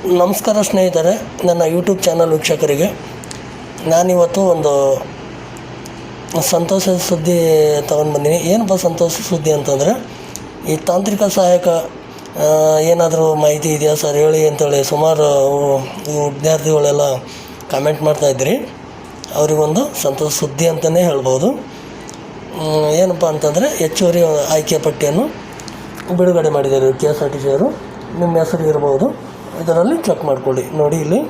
ನಮಸ್ಕಾರ ಸ್ನೇಹಿತರೆ, ನನ್ನ ಯೂಟ್ಯೂಬ್ ಚಾನಲ್ ವೀಕ್ಷಕರಿಗೆ. ನಾನಿವತ್ತು ಒಂದು ಸಂತೋಷದ ಸುದ್ದಿ ತಗೊಂಡು ಬಂದೀನಿ. ಏನಪ್ಪ ಸಂತೋಷ ಸುದ್ದಿ ಅಂತಂದರೆ, ಈ ತಾಂತ್ರಿಕ ಸಹಾಯಕ ಏನಾದರೂ ಮಾಹಿತಿ ಇದೆಯಾ ಸರ್? ಹೇಳಿ ಅಂತೇಳಿ ಸುಮಾರು ವಿದ್ಯಾರ್ಥಿಗಳೆಲ್ಲ ಕಮೆಂಟ್ ಮಾಡ್ತಾಯಿದ್ರಿ ಅವರಿಗೊಂದು ಸಂತೋಷ ಸುದ್ದಿ ಅಂತಲೇ ಹೇಳ್ಬೋದು. ಏನಪ್ಪ ಅಂತಂದರೆ, ಹೆಚ್ಚುವರಿ ಆಯ್ಕೆ ಪಟ್ಟಿಯನ್ನು ಬಿಡುಗಡೆ ಮಾಡಿದ್ದಾರೆ K S R T C ಅವರು. ನಿಮ್ಮ ಹೆಸರು ಇರ್ಬೋದು. ಇದರಲ್ಲಿ ಚೆಕ್ ಮಾಡ್ಕೊಳ್ಳಿ. ನೋಡಿ ಇಲ್ಲಿ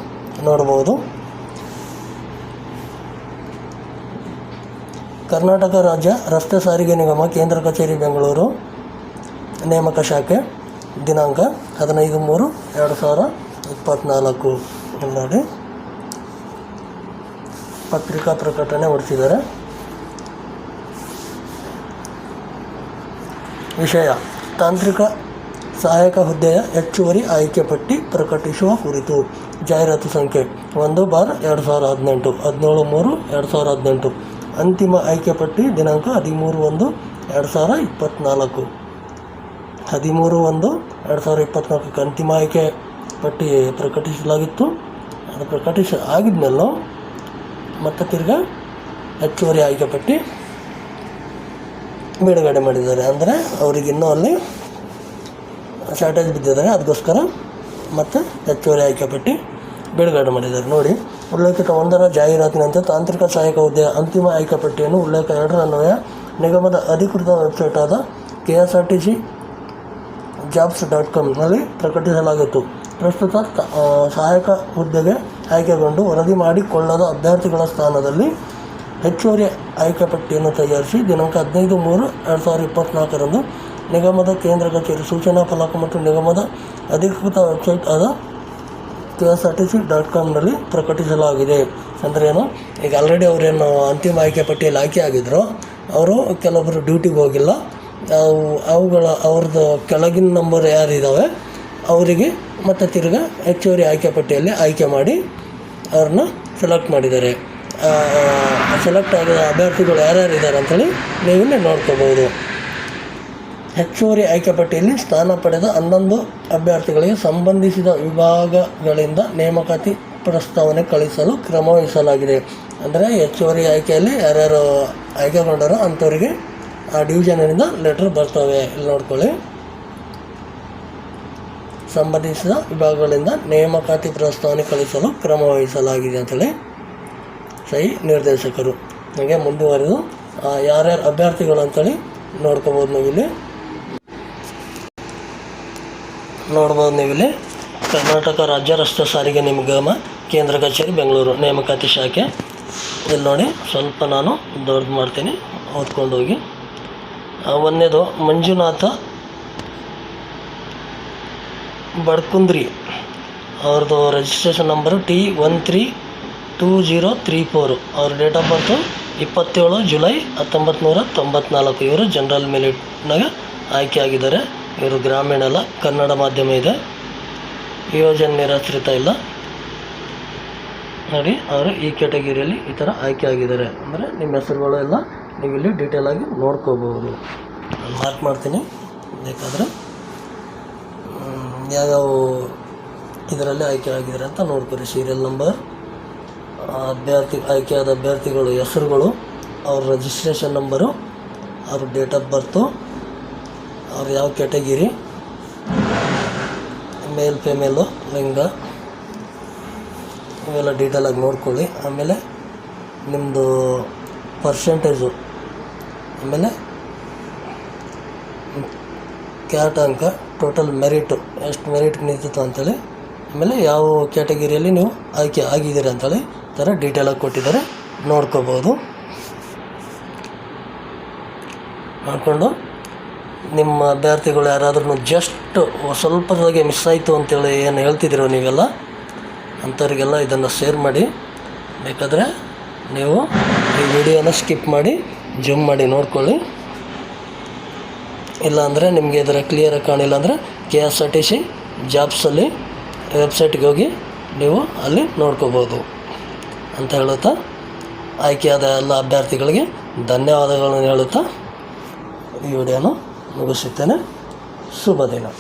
ನೋಡ್ಬೋದು. ಕರ್ನಾಟಕ ರಾಜ್ಯ ರಸ್ತೆ ಸಾರಿಗೆ ನಿಗಮ, ಕೇಂದ್ರ ಕಚೇರಿ, ಬೆಂಗಳೂರು. ನೇಮಕ ಶಾಖೆ, ದಿನಾಂಕ ಹದಿನೈದು ಮೂರು, ಎರಡು ಸಾವಿರ ಇಪ್ಪತ್ತ್ನಾಲ್ಕು ನೋಡಿ. ಪತ್ರಿಕಾ ಪ್ರಕಟಣೆ ಹೊರಡಿಸಿದ್ದಾರೆ. ವಿಷಯ, ತಾಂತ್ರಿಕ ಸಹಾಯಕ ಹುದ್ದೆಯ ಹೆಚ್ಚುವರಿ ಆಯ್ಕೆ ಪಟ್ಟಿ ಪ್ರಕಟಿಸುವ ಕುರಿತು. ಜಾಹೀರಾತು ಸಂಖ್ಯೆ ಒಂದು ಬಾರ್ ಎರಡು ಸಾವಿರ ಹದಿನೆಂಟು, ಹದಿನೇಳು ಮೂರು ಎರಡು ಸಾವಿರ ಹದಿನೆಂಟು. ಅಂತಿಮ ಆಯ್ಕೆ ಪಟ್ಟಿ ದಿನಾಂಕ ಹದಿಮೂರು ಒಂದು ಎರಡು ಸಾವಿರ ಇಪ್ಪತ್ತ್ನಾಲ್ಕು ಹದಿಮೂರು ಒಂದು ಎರಡು ಸಾವಿರ ಇಪ್ಪತ್ತ್ನಾಲ್ಕಕ್ಕೆ ಅಂತಿಮ ಆಯ್ಕೆ ಪಟ್ಟಿ ಪ್ರಕಟಿಸಲಾಗಿತ್ತು. ಅದು ಪ್ರಕಟಿಸ ಆಗಿದ್ಮೇಲೂ ಮತ್ತೆ ತಿರ್ಗ ಹೆಚ್ಚುವರಿ ಆಯ್ಕೆ ಪಟ್ಟಿ ಬಿಡುಗಡೆ ಮಾಡಿದ್ದಾರೆ. ಅಂದರೆ ಅವರಿಗಿನ್ನೂ ಅಲ್ಲಿ ಶಾರ್ಟೇಜ್ ಬಿದ್ದಿದ್ದಾರೆ. ಅದಕ್ಕೋಸ್ಕರ ಮತ್ತೆ ಹೆಚ್ಚುವರಿ ಆಯ್ಕೆ ಪಟ್ಟಿ ಬಿಡುಗಡೆ ಮಾಡಿದ್ದಾರೆ. ನೋಡಿ, ಉಲ್ಲೇಖಿತ ಒಂದರ ಜಾಹೀರಾತಿನಂತೆ ತಾಂತ್ರಿಕ ಸಹಾಯಕ ಹುದ್ದೆಯ ಅಂತಿಮ ಆಯ್ಕೆ ಪಟ್ಟಿಯನ್ನು ಉಲ್ಲೇಖ ಎರಡರ ಅನ್ವಯ ನಿಗಮದ ಅಧಿಕೃತ ವೆಬ್ಸೈಟ್ ಆದ K S R T C jobs dot ಕಾಮ್ನಲ್ಲಿ ಪ್ರಕಟಿಸಲಾಗಿತ್ತು ಪ್ರಸ್ತುತ ಸಹಾಯಕ ಹುದ್ದೆಗೆ ಆಯ್ಕೆಗೊಂಡು ವರದಿ ಮಾಡಿಕೊಳ್ಳದ ಅಭ್ಯರ್ಥಿಗಳ ಸ್ಥಾನದಲ್ಲಿ ಹೆಚ್ಚುವರಿ ಆಯ್ಕೆ ಪಟ್ಟಿಯನ್ನು ತಯಾರಿಸಿ ದಿನಾಂಕ ಹದಿನೈದು ಮೂರು ಎರಡು ಸಾವಿರದ ಇಪ್ಪತ್ತ್ನಾಲ್ಕರಂದು ನಿಗಮದ ಕೇಂದ್ರ ಕಚೇರಿ ಸೂಚನಾ ಫಲಕ ಮತ್ತು ನಿಗಮದ ಅಧಿಕೃತ ವೆಬ್ಸೈಟ್ ಆದ K S R T C dot ಕಾಮ್ನಲ್ಲಿ ಪ್ರಕಟಿಸಲಾಗಿದೆ. ಅಂದರೆ ಏನು? ಈಗ ಆಲ್ರೆಡಿ ಅವರೇನು ಅಂತಿಮ ಆಯ್ಕೆ ಪಟ್ಟಿಯಲ್ಲಿ ಆಯ್ಕೆ ಆಗಿದ್ದರು ಅವರು ಕೆಲವೊಬ್ಬರು ಡ್ಯೂಟಿಗೆ ಹೋಗಿಲ್ಲ. ಅವು, ಅವುಗಳ, ಅವ್ರದ್ದು ಕೆಳಗಿನ ನಂಬರ್ ಯಾರಿದ್ದಾವೆ ಅವರಿಗೆ ಮತ್ತು ತಿರ್ಗಾ ಹೆಚ್ಚುವರಿ ಆಯ್ಕೆ ಪಟ್ಟಿಯಲ್ಲಿ ಆಯ್ಕೆ ಮಾಡಿ ಅವ್ರನ್ನ ಸೆಲೆಕ್ಟ್ ಮಾಡಿದ್ದಾರೆ. ಸೆಲೆಕ್ಟ್ ಆಗಿದ ಅಭ್ಯರ್ಥಿಗಳು ಯಾರ್ಯಾರು ಇದ್ದಾರೆ ಅಂಥೇಳಿ ನೀವಿಲ್ಲಿ ನೋಡ್ಕೋಬೋದು ಹೆಚ್ಚುವರಿ ಆಯ್ಕೆ ಪಟ್ಟಿಯಲ್ಲಿ ಸ್ಥಾನ ಪಡೆದ ಹನ್ನೊಂದು ಅಭ್ಯರ್ಥಿಗಳಿಗೆ ಸಂಬಂಧಿಸಿದ ವಿಭಾಗಗಳಿಂದ ನೇಮಕಾತಿ ಪ್ರಸ್ತಾವನೆ ಕಳಿಸಲು ಕ್ರಮ ವಹಿಸಲಾಗಿದೆ. ಅಂದರೆ ಹೆಚ್ಚುವರಿ ಆಯ್ಕೆಯಲ್ಲಿ ಯಾರ್ಯಾರು ಆಯ್ಕೆಗೊಂಡರೋ ಅಂಥವರಿಗೆ ಆ ಡಿವಿಷನಿಂದ ಲೆಟರ್ ಬರ್ತವೆ. ಇಲ್ಲಿ ನೋಡ್ಕೊಳ್ಳಿ. ಸಂಬಂಧಿಸಿದ ವಿಭಾಗಗಳಿಂದ ನೇಮಕಾತಿ ಪ್ರಸ್ತಾವನೆ ಕಳಿಸಲು ಕ್ರಮ ವಹಿಸಲಾಗಿದೆ ಅಂತೇಳಿ ಸಹಿ ನಿರ್ದೇಶಕರು. ಹಾಗೆ ಮುಂದುವರೆದು ಯಾರ್ಯಾರು ಅಭ್ಯರ್ಥಿಗಳು ಅಂತೇಳಿ ನೋಡ್ಕೋಬೋದು ನೀವಿಲ್ಲಿ. ನೋಡ್ಬೋದು ನೀವಿಲ್ಲಿ. ಕರ್ನಾಟಕ ರಾಜ್ಯ ರಸ್ತೆ ಸಾರಿಗೆ ನಿಗಮ ಕೇಂದ್ರ ಕಚೇರಿ ಬೆಂಗಳೂರು ನೇಮಕಾತಿ ಶಾಖೆ. ಇಲ್ಲಿ ನೋಡಿ ಸ್ವಲ್ಪ ನಾನು ದೊಡ್ಡದು ಮಾಡ್ತೀನಿ ಓದ್ಕೊಂಡು ಹೋಗಿ. ಆ, ಒಂದನೇದು ಮಂಜುನಾಥ ಬಡ್ಕುಂದ್ರಿ. ಅವ್ರದ್ದು registration number T one three two zero three four ಅವ್ರ ಡೇಟ್ ಆಫ್ ಬರ್ತು ಇಪ್ಪತ್ತೇಳು ಜುಲೈ ಹತ್ತೊಂಬತ್ತು ನೂರ ತೊಂಬತ್ನಾಲ್ಕು. ಇವರು ಜನರಲ್ ಮಿಲಿಟ್ನಾಗ ಆಯ್ಕೆ ಆಗಿದ್ದಾರೆ. ಇವರು ಗ್ರಾಮೀಣ ಅಲ್ಲ, ಕನ್ನಡ ಮಾಧ್ಯಮ ಇದೆ. ಯೋಜನೆ ನಿರಾಶ್ರಿತ ಇಲ್ಲ. ನೋಡಿ, ಅವರು ಈ ಕ್ಯಾಟಗಿರಿಯಲ್ಲಿ ಈ ಥರ ಆಯ್ಕೆ ಆಗಿದ್ದಾರೆ. ಅಂದರೆ ನಿಮ್ಮ ಹೆಸರುಗಳು ಎಲ್ಲ ನೀವು ಇಲ್ಲಿ ಆಗಿ ನೋಡ್ಕೋಬಹುದು. ನಾನು ಮಾರ್ಕ್ ಮಾಡ್ತೀನಿ. ಬೇಕಾದರೆ ಯಾವ್ಯಾವ ಇದರಲ್ಲಿ ಆಯ್ಕೆ ಆಗಿದ್ದಾರೆ ಅಂತ ನೋಡ್ಕೊರಿ. ಸೀರಿಯಲ್ ನಂಬರ್ ಅಭ್ಯರ್ಥಿ, ಆಯ್ಕೆಯಾದ ಅಭ್ಯರ್ಥಿಗಳು, ಹೆಸರುಗಳು, ಅವ್ರ ರಿಜಿಸ್ಟ್ರೇಷನ್ ನಂಬರು ಅವ್ರ ಡೇಟ್ ಆಫ್ ಬರ್ತು ಅವ್ರ ಯಾವ ಕ್ಯಾಟಗಿರಿ? ಮೇಲ್, ಫಿಮೇಲು, ಲಿಂಗ. ಇವೆಲ್ಲ ಡೀಟೇಲಾಗಿ ನೋಡ್ಕೊಳ್ಳಿ. ಆಮೇಲೆ ನಿಮ್ಮದು ಪರ್ಸೆಂಟೇಜು ಆಮೇಲೆ ಕ್ಯಾಟ್ ಅಂಕ ಟೋಟಲ್ ಮೆರಿಟು ಎಷ್ಟು ಮೆರಿಟ್ ನಿಂತಿತ್ತು ಅಂತೇಳಿ. ಆಮೇಲೆ ಯಾವ ಕ್ಯಾಟಗಿರಿಯಲ್ಲಿ ನೀವು ಆಯ್ಕೆ ಆಗಿದ್ದೀರಿ ಅಂತೇಳಿ ಥರ ಡೀಟೇಲಾಗಿ ಕೊಟ್ಟಿದ್ದಾರೆ. ನೋಡ್ಕೋಬೋದು. ನೋಡಿಕೊಂಡು ನಿಮ್ಮ ಅಭ್ಯರ್ಥಿಗಳು ಯಾರಾದ್ರೂ ಜಸ್ಟ್ ಸ್ವಲ್ಪದಾಗೆ ಮಿಸ್ ಆಯಿತು ಅಂತೇಳಿ ಏನು ಹೇಳ್ತಿದ್ದೀರೋ ನೀವೆಲ್ಲ, ಅಂಥವ್ರಿಗೆಲ್ಲ ಇದನ್ನು ಶೇರ್ ಮಾಡಿ. ಬೇಕಾದರೆ ನೀವು ಈ ವಿಡಿಯೋನ ಸ್ಕಿಪ್ ಮಾಡಿ ಜೂಮ್ ಮಾಡಿ ನೋಡ್ಕೊಳ್ಳಿ. ಇಲ್ಲಾಂದರೆ ನಿಮಗೆ ಇದರ ಕ್ಲಿಯರಾಗಿ ಕಾಣಿಲ್ಲ ಅಂದರೆ K S R T C ಜಾಬ್ಸಲ್ಲಿ ವೆಬ್ಸೈಟ್ಗೆ ಹೋಗಿ ನೀವು ಅಲ್ಲಿ ನೋಡ್ಕೋಬೋದು ಅಂತ ಹೇಳುತ್ತಾ? ಆಯ್ಕೆಯಾದ ಎಲ್ಲ ಅಭ್ಯರ್ಥಿಗಳಿಗೆ ಧನ್ಯವಾದಗಳನ್ನು ಹೇಳುತ್ತಾ? ಈ ವಿಡಿಯೋನ ముడుసుతన శుభదినం